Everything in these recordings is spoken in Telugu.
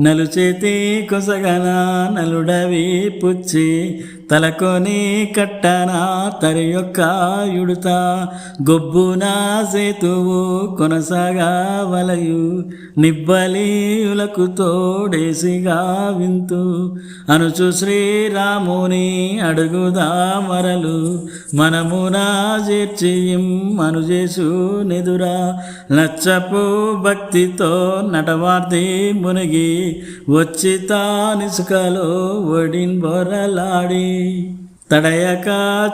నలుచేతి కొసగన నలుడవి పుచ్చి తలకొని కట్టనా తరి యొక్క యుడుత. గొబ్బున సేతువు కొనసాగా వలయు నిబ్బలియులకు తోడేసిగా వింతు. అనుచు శ్రీరాముని అడుగుదా మరలు మనమునా చేర్చియం మనుజేసు నెదురా. నచ్చపు భక్తితో నటవార్తి మునిగి వచ్చి తానిసుకలో ఒడిన్ బొరలాడి. తడయక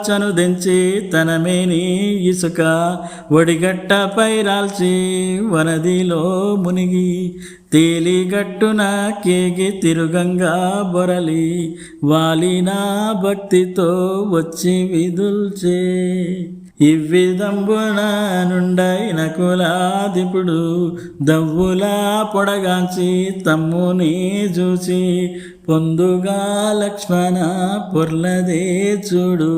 చనుదెంచి తనమేని ఇసుక ఒడిగట్టపై రాల్చి వనదిలో మునిగి. తేలిగట్టున కేగి తిరుగంగా బొరలి వాలిన భక్తితో వచ్చి విదుల్చే. ఇవ్విదంబున నుండైన కులాదిపుడు దవ్వులా పొడగాంచి తమ్ముని చూచి పొందుగా లక్ష్మణ పొర్లదే చూడు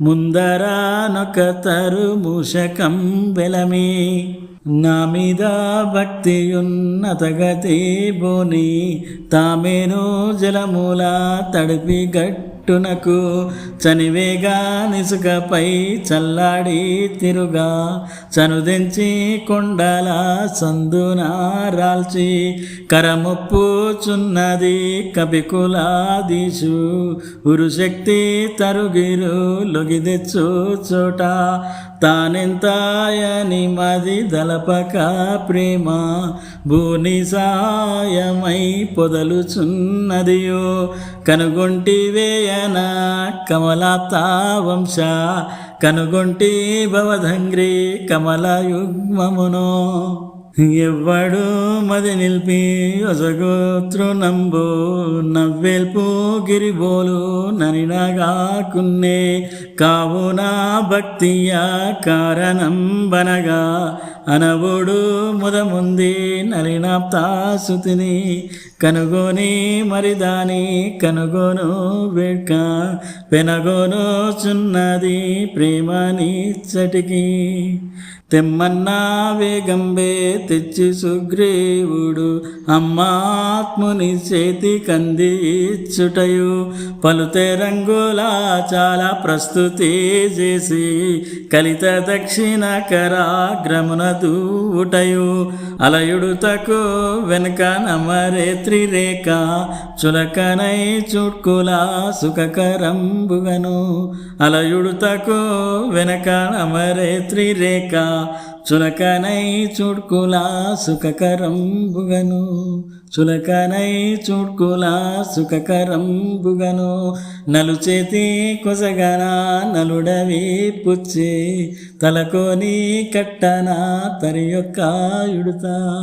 ముందర నొక్కతరు మూషకం బెలమి నా మీద భక్తియున్నతగతి బోని తామేను జలమూల తడిపి గట్టునకు చనివేగా నిసుకపై చల్లాడి తిరుగా చనుదెంచి కొండల సందున రాల్చి కరముప్పుచున్నది కపికులాదీశు. ఉరుశక్తి తరుగిరు లొగిదెచ్చు చోట తానెంతాయని మది దలపక ప్రేమ. భూని సాయమై పొదలుచున్నదియో కనుగొంటివేయన కమలాప్త వంశ కనుగొంటి భవధంగ్రి కమల యుగ్మమునో ఎవ్వడు మది నిలిపి ఒసగోతృనంబు నవ్వెల్పు గిరిబోలు ననినగాకున్నే కావున భక్తియ కారణం బనగా అనవుడు ముదముంది నలినాప్తాసుతిని కనుగొని మరిదాని కనుగొను వేడ్క పెనగొను చున్నది ప్రేమని చటికి తెమ్మన్నా వేగంబే తెచ్చి సుగ్రీవుడు అమ్మాత్ముని చేతి కంది ఇచ్చుటయు పలుతే రంగులా చాలా ప్రస్తుతి చేసి కలిత దక్షిణ కరాగ్రమున దూవుటయు. అలయుడు తకు వెనక నమరే త్రిరేఖ చులకనై చుట్కుల సుఖకరంబుగను. అలయుడుతకు వెనక నమరే త్రిరేఖ చులకనై చుడ్కులా సుఖకరంబుగను. చులకనై చుడ్కులా సుఖకరంబుగను. నలుచేతి కొసగనా నలుడవి పుచ్చి. తలకోని కట్టనా తరి యొక్క యుడుతా